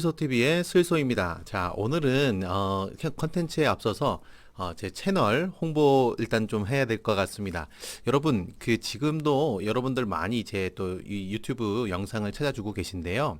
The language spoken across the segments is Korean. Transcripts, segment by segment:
슬소TV의 슬소입니다. 자, 오늘은, 어, 컨텐츠에 앞서서, 어, 제 채널 홍보 일단 좀 해야 될 것 같습니다. 여러분, 그 지금도 여러분들 많이 제또이 유튜브 영상을 찾아주고 계신데요.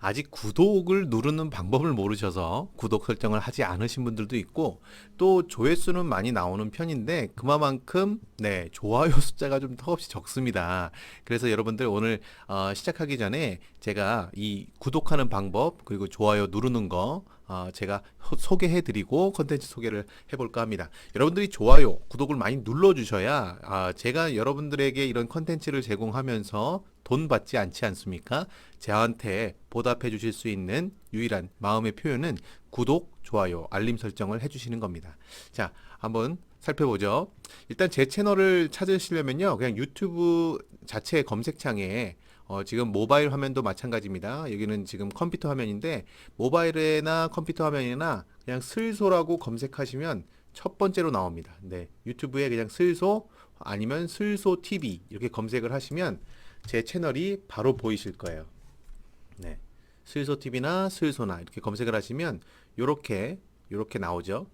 아직 구독을 누르는 방법을 모르셔서 구독 설정을 하지 않으신 분들도 있고 또 조회수는 많이 나오는 편인데 그만큼 네 좋아요 숫자가 좀 턱없이 적습니다. 그래서 여러분들 오늘 어, 시작하기 전에 제가 이 구독하는 방법 그리고 좋아요 누르는 거 어, 제가 소개해드리고 컨텐츠 소개를 해볼까 합니다. 여러분들이 좋아요, 구독을 많이 눌러주셔야 아, 제가 여러분들에게 이런 컨텐츠를 제공하면서 돈 받지 않지 않습니까? 저한테 보답해 주실 수 있는 유일한 마음의 표현은 구독, 좋아요, 알림 설정을 해주시는 겁니다. 자, 한번 살펴보죠. 일단 제 채널을 찾으시려면요, 그냥 유튜브 자체 검색창에 어, 지금 모바일 화면도 마찬가지입니다. 여기는 지금 컴퓨터 화면인데 모바일이나 컴퓨터 화면이나 그냥 슬소라고 검색하시면 첫 번째로 나옵니다. 네, 유튜브에 그냥 슬소 아니면 슬소 TV 이렇게 검색을 하시면 제 채널이 바로 보이실 거예요. 네, 슬소 TV나 슬소나 이렇게 검색을 하시면 요렇게 요렇게 나오죠.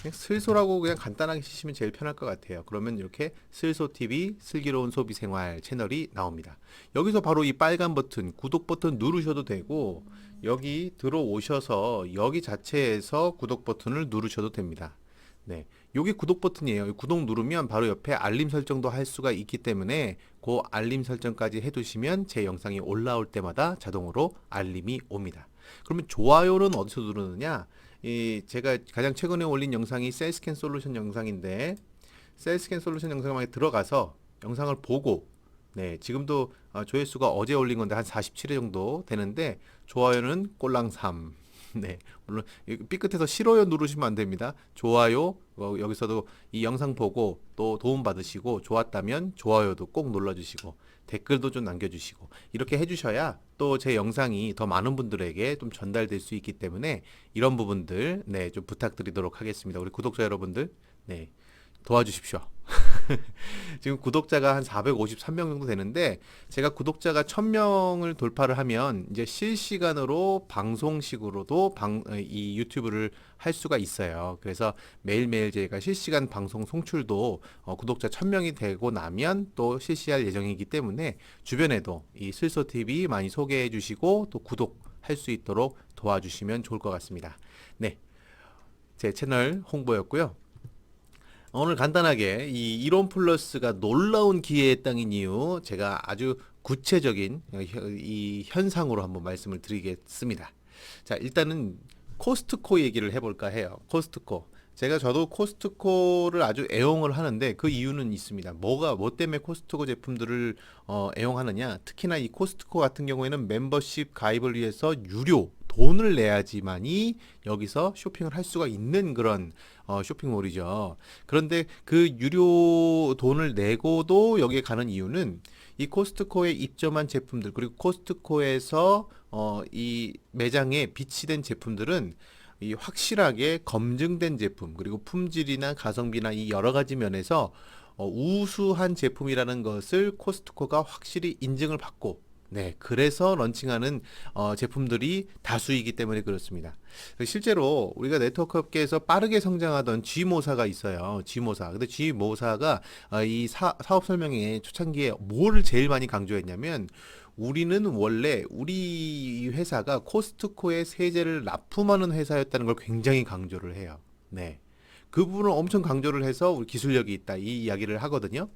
그냥 슬소라고 그냥 간단하게 치시면 제일 편할 것 같아요. 그러면 이렇게 슬소 TV 슬기로운 소비 생활 채널이 나옵니다. 여기서 바로 이 빨간 버튼 구독 버튼 누르셔도 되고 여기 들어오셔서 여기 자체에서 구독 버튼을 누르셔도 됩니다. 네. 요게 구독 버튼이에요. 구독 누르면 바로 옆에 알림 설정도 할 수가 있기 때문에 그 알림 설정까지 해두시면 제 영상이 올라올 때마다 자동으로 알림이 옵니다. 그러면 좋아요는 어디서 누르느냐? 이 제가 가장 최근에 올린 영상이 셀스캔 솔루션 영상인데 셀스캔 솔루션 영상에 들어가서 영상을 보고 네 지금도 어, 조회수가 어제 올린 건데 한 47회 정도 되는데 좋아요는 꼴랑 3. 네 물론 이 삐끗해서 싫어요 누르시면 안 됩니다. 좋아요 어, 여기서도 이 영상 보고 또 도움 받으시고 좋았다면 좋아요도 꼭 눌러주시고 댓글도 좀 남겨주시고 이렇게 해주셔야 또 제 영상이 더 많은 분들에게 좀 전달될 수 있기 때문에 이런 부분들 네 좀 부탁드리도록 하겠습니다. 우리 구독자 여러분들 네 도와주십시오. 지금 구독자가 한 453명 정도 되는데 제가 구독자가 1000명을 돌파를 하면 이제 실시간으로 방송식으로도 방, 어, 이 유튜브를 할 수가 있어요. 그래서 매일매일 제가 실시간 방송 송출도 어, 구독자 1000명이 되고 나면 또 실시할 예정이기 때문에 주변에도 이 슬소 TV 많이 소개해 주시고 또 구독할 수 있도록 도와주시면 좋을 것 같습니다. 네. 제 채널 홍보였고요. 오늘 간단하게 이 이론 플러스가 놀라운 기회의 땅인 이유 제가 아주 구체적인 이 현상으로 한번 말씀을 드리겠습니다. 자, 일단은 코스트코 얘기를 해볼까 해요. 코스트코. 제가 저도 코스트코를 아주 애용을 하는데 그 이유는 있습니다. 뭐가 뭐 때문에 코스트코 제품들을 어, 애용하느냐? 특히나 이 코스트코 같은 경우에는 멤버십 가입을 위해서 유료 돈을 내야지만이 여기서 쇼핑을 할 수가 있는 그런 어, 쇼핑몰이죠. 그런데 그 유료 돈을 내고도 여기에 가는 이유는 이 코스트코에 입점한 제품들 그리고 코스트코에서 어, 이 매장에 비치된 제품들은 이 확실하게 검증된 제품 그리고 품질이나 가성비나 이 여러 가지 면에서 어, 우수한 제품이라는 것을 코스트코가 확실히 인증을 받고 네, 그래서 런칭하는 어, 제품들이 다수이기 때문에 그렇습니다. 실제로 우리가 네트워크 업계에서 빠르게 성장하던 G모사가 있어요. G모사. 근데 G모사가 어, 이 사, 사업 설명회 초창기에 뭐를 제일 많이 강조했냐면 우리는 원래 우리 회사가 코스트코의 세제를 납품하는 회사였다는 걸 굉장히 강조를 해요. 네. 그 부분을 엄청 강조를 해서 우리 기술력이 있다 이 이야기를 하거든요.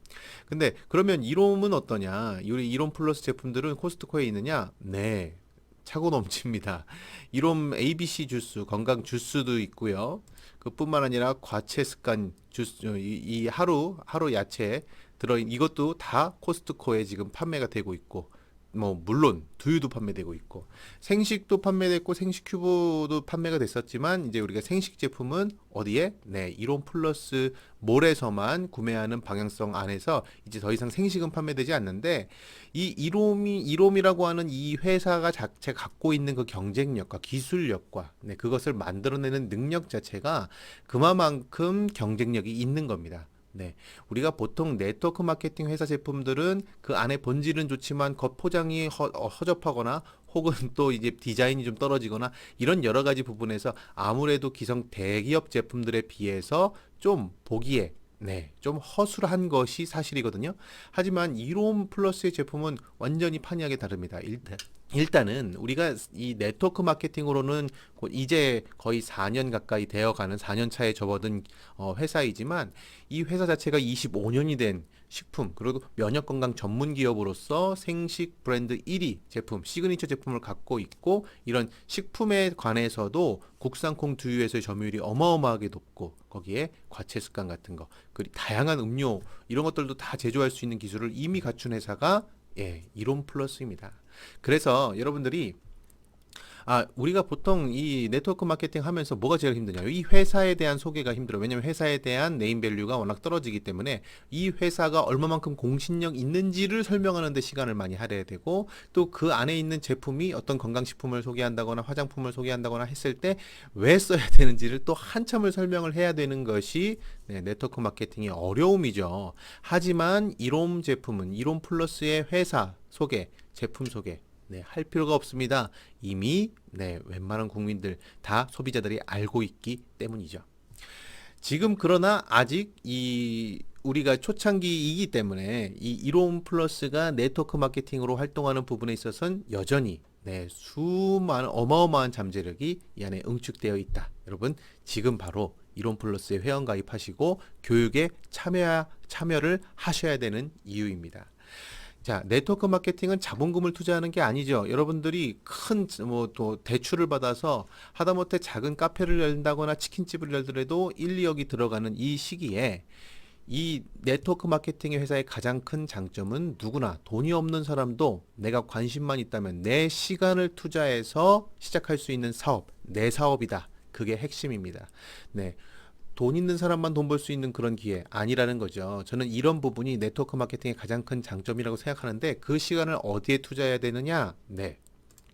근데 그러면 이롬은 어떠냐? 우리 이롬 플러스 제품들은 코스트코에 있느냐? 네. 차고 넘칩니다. 이롬 ABC 주스, 건강 주스도 있고요. 그뿐만 아니라 과채 습관 주스, 이, 이 하루 하루 야채 들어 이것도 다 코스트코에 지금 판매가 되고 있고 뭐 물론 두유도 판매되고 있고 생식도 판매됐고 생식 큐브도 판매가 됐었지만 이제 우리가 생식 제품은 어디에 네 이론 플러스 몰에서만 구매하는 방향성 안에서 이제 더 이상 생식은 판매되지 않는데 이 이롬이 이롬이라고 하는 이 회사가 자체 갖고 있는 그 경쟁력과 기술력과 네 그것을 만들어내는 능력 자체가 그만큼 경쟁력이 있는 겁니다. 네. 우리가 보통 네트워크 마케팅 회사 제품들은 그 안에 본질은 좋지만 겉 포장이 허, 어, 허접하거나 혹은 또 이제 디자인이 좀 떨어지거나 이런 여러 가지 부분에서 아무래도 기성 대기업 제품들에 비해서 좀 보기에 네, 좀 허술한 것이 사실이거든요. 하지만 이롬 플러스의 제품은 완전히 판이하게 다릅니다. 일단 일단은 우리가 이 네트워크 마케팅으로는 곧 이제 거의 4년 가까이 되어가는 4년 차에 접어든 어, 회사이지만 이 회사 자체가 25년이 된 식품 그리고 면역 건강 전문 기업으로서 생식 브랜드 1위 제품 시그니처 제품을 갖고 있고 이런 식품에 관해서도 국산 콩 두유에서의 점유율이 어마어마하게 높고 거기에 과체 습관 같은 거 그리고 다양한 음료 이런 것들도 다 제조할 수 있는 기술을 이미 갖춘 회사가 예, 이론 플러스입니다. 그래서 여러분들이 아, 우리가 보통 이 네트워크 마케팅 하면서 뭐가 제일 힘드냐? 이 회사에 대한 소개가 힘들어. 왜냐면 회사에 대한 네임 밸류가 워낙 떨어지기 때문에 이 회사가 얼마만큼 공신력 있는지를 설명하는 데 시간을 많이 할애해야 되고 또 그 안에 있는 제품이 어떤 건강식품을 소개한다거나 화장품을 소개한다거나 했을 때 왜 써야 되는지를 또 한참을 설명을 해야 되는 것이 네, 네트워크 마케팅의 어려움이죠. 하지만 이롬 제품은 이롬 플러스의 회사 소개, 제품 소개 네, 할 필요가 없습니다. 이미 네, 웬만한 국민들 다 소비자들이 알고 있기 때문이죠. 지금 그러나 아직 이 우리가 초창기이기 때문에 이 이론 플러스가 네트워크 마케팅으로 활동하는 부분에 있어서는 여전히 네, 수많은 어마어마한 잠재력이 이 안에 응축되어 있다. 여러분, 지금 바로 이론 플러스에 회원 가입하시고 교육에 참여 참여를 하셔야 되는 이유입니다. 자, 네트워크 마케팅은 자본금을 투자하는 게 아니죠. 여러분들이 큰 뭐 또 대출을 받아서 하다못해 작은 카페를 열다거나 치킨집을 열더라도 1, 2억이 들어가는 이 시기에 이 네트워크 마케팅의 회사의 가장 큰 장점은 누구나 돈이 없는 사람도 내가 관심만 있다면 내 시간을 투자해서 시작할 수 있는 사업, 내 사업이다. 그게 핵심입니다. 네. 돈 있는 사람만 돈 벌 수 있는 그런 기회 아니라는 거죠. 저는 이런 부분이 네트워크 마케팅의 가장 큰 장점이라고 생각하는데 그 시간을 어디에 투자해야 되느냐? 네.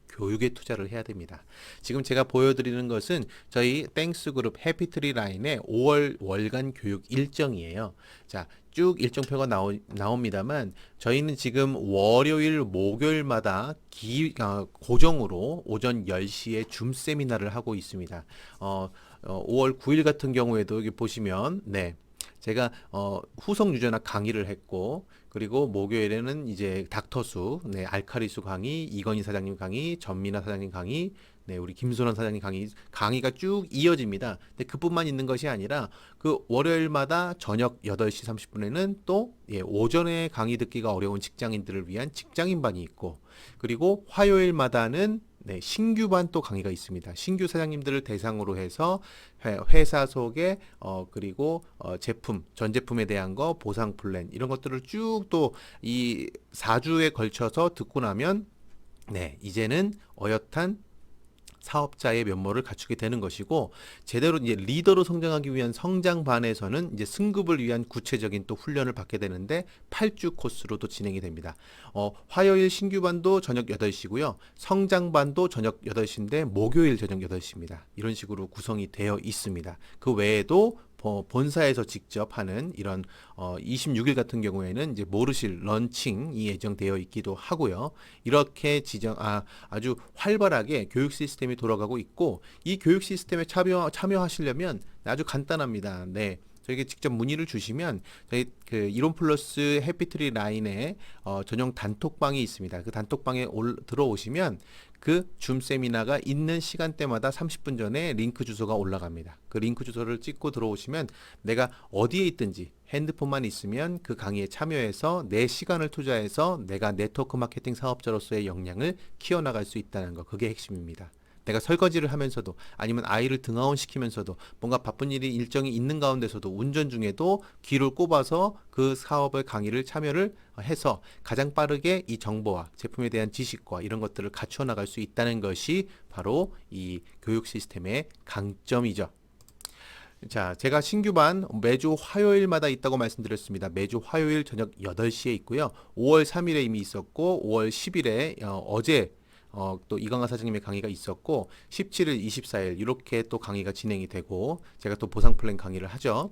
교육에 투자를 해야 됩니다. 지금 제가 보여드리는 것은 저희 땡스 그룹 해피트리 라인의 5월 월간 교육 일정이에요. 자, 쭉 일정표가 나오, 나옵니다만 저희는 지금 월요일, 목요일마다 기, 어, 고정으로 오전 10시에 줌 세미나를 하고 있습니다. 어, 어, 5월 9일 같은 경우에도 여기 보시면 네. 제가 어, 후속 유전학 강의를 했고 그리고 목요일에는 이제 닥터수, 네, 알카리수 강의, 이건희 사장님 강의, 전민아 사장님 강의, 네, 우리 김선원 사장님 강의 강의가 쭉 이어집니다. 근데 그뿐만 있는 것이 아니라 그 월요일마다 저녁 8시 30분에는 또 예, 오전에 강의 듣기가 어려운 직장인들을 위한 직장인반이 있고 그리고 화요일마다는 네, 신규 반 또 강의가 있습니다. 신규 사장님들을 대상으로 해서 회, 사 속에 어 그리고 어 제품 전 제품에 대한 거 보상 플랜 이런 것들을 쭉 또 이 4주에 걸쳐서 듣고 나면 네, 이제는 어엿한 사업자의 면모를 갖추게 되는 것이고 제대로 이제 리더로 성장하기 위한 성장반에서는 이제 승급을 위한 구체적인 또 훈련을 받게 되는데 8주 코스로도 진행이 됩니다. 어, 화요일 신규반도 저녁 8시고요. 성장반도 저녁 8시인데 목요일 저녁 8시입니다. 이런 식으로 구성이 되어 있습니다. 그 외에도 본사에서 직접 하는 이런 어 26일 같은 경우에는 이제 모르실 런칭이 예정되어 있기도 하고요. 이렇게 지정 아 아주 활발하게 교육 시스템이 돌아가고 있고 이 교육 시스템에 참여 참여하시려면 아주 간단합니다. 네. 저에게 직접 문의를 주시면 저희 그 이론 플러스 해피트리 라인에 어, 전용 단톡방이 있습니다. 그 단톡방에 올, 들어오시면 그 줌 세미나가 있는 시간대마다 30분 전에 링크 주소가 올라갑니다. 그 링크 주소를 찍고 들어오시면 내가 어디에 있든지 핸드폰만 있으면 그 강의에 참여해서 내 시간을 투자해서 내가 네트워크 마케팅 사업자로서의 역량을 키워나갈 수 있다는 거 그게 핵심입니다. 내가 설거지를 하면서도 아니면 아이를 등하원 시키면서도 뭔가 바쁜 일이 일정이 있는 가운데서도 운전 중에도 귀를 꼽아서 그 사업의 강의를 참여를 해서 가장 빠르게 이 정보와 제품에 대한 지식과 이런 것들을 갖추어 나갈 수 있다는 것이 바로 이 교육 시스템의 강점이죠. 자, 제가 신규반 매주 화요일마다 있다고 말씀드렸습니다. 매주 화요일 저녁 8시에 있고요. 5월 3일에 이미 있었고 5월 10일에 어, 어제 어, 또 이강하 사장님의 강의가 있었고 17일, 24일 이렇게 또 강의가 진행이 되고 제가 또 보상 플랜 강의를 하죠.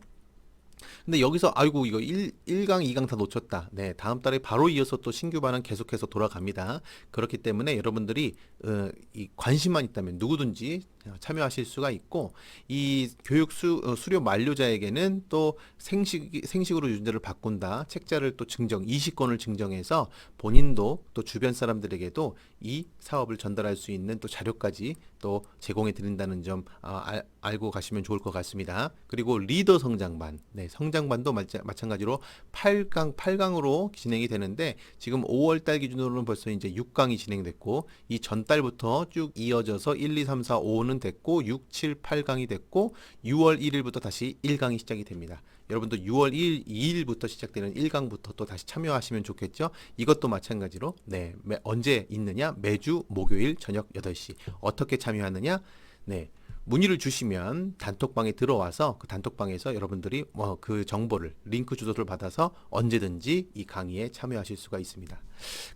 근데 여기서 아이고 이거 1, 1강, 2강 다 놓쳤다. 네, 다음 달에 바로 이어서 또 신규 반은 계속해서 돌아갑니다. 그렇기 때문에 여러분들이 어, 이 관심만 있다면 누구든지 참여하실 수가 있고 이 교육 수, 어, 수료 만료자에게는 또 생식 생식으로 유전자를 바꾼다. 책자를 또 증정 20건을 증정해서 본인도 또 주변 사람들에게도 이 사업을 전달할 수 있는 또 자료까지 또 제공해 드린다는 점 아, 알, 알고 가시면 좋을 것 같습니다. 그리고 리더 성장반, 네, 성장반도 마찬- 마찬가지로 8강, 8강으로 진행이 되는데 지금 5월 달 기준으로는 벌써 이제 6강이 진행됐고 이 전달부터 쭉 이어져서 1, 2, 3, 4, 5는 됐고 6, 7, 8강이 됐고 6월 1일부터 다시 1강이 시작이 됩니다. 여러분도 6월 1일, 2일부터 시작되는 1강부터 또 다시 참여하시면 좋겠죠. 이것도 마찬가지로 네, 매- 언제 있느냐? 매주 목요일 저녁 8시. 어떻게 참여하느냐? 네. 문의를 주시면 단톡방에 들어와서 그 단톡방에서 여러분들이 뭐 그 정보를 링크 주소를 받아서 언제든지 이 강의에 참여하실 수가 있습니다.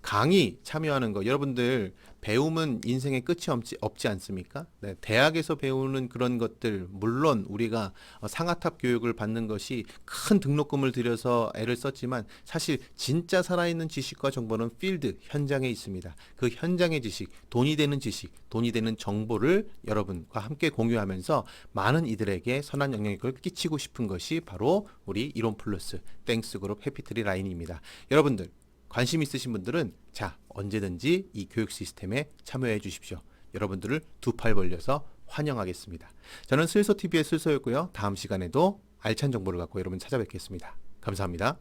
강의 참여하는 거 여러분들 배움은 인생의 끝이 없지, 없지 않습니까? 네, 대학에서 배우는 그런 것들 물론 우리가 어, 상아탑 교육을 받는 것이 큰 등록금을 들여서 애를 썼지만 사실 진짜 살아있는 지식과 정보는 필드 현장에 있습니다. 그 현장의 지식, 돈이 되는 지식, 돈이 되는 정보를 여러분과 함께 공유하면서 많은 이들에게 선한 영향력을 끼치고 싶은 것이 바로 우리 이론 플러스 땡스 그룹 해피트리 라인입니다. 여러분들 관심 있으신 분들은 자 언제든지 이 교육 시스템에 참여해 주십시오. 여러분들을 두 팔 벌려서 환영하겠습니다. 저는 슬소 TV의 슬소였고요. 다음 시간에도 알찬 정보를 갖고 여러분 찾아뵙겠습니다. 감사합니다.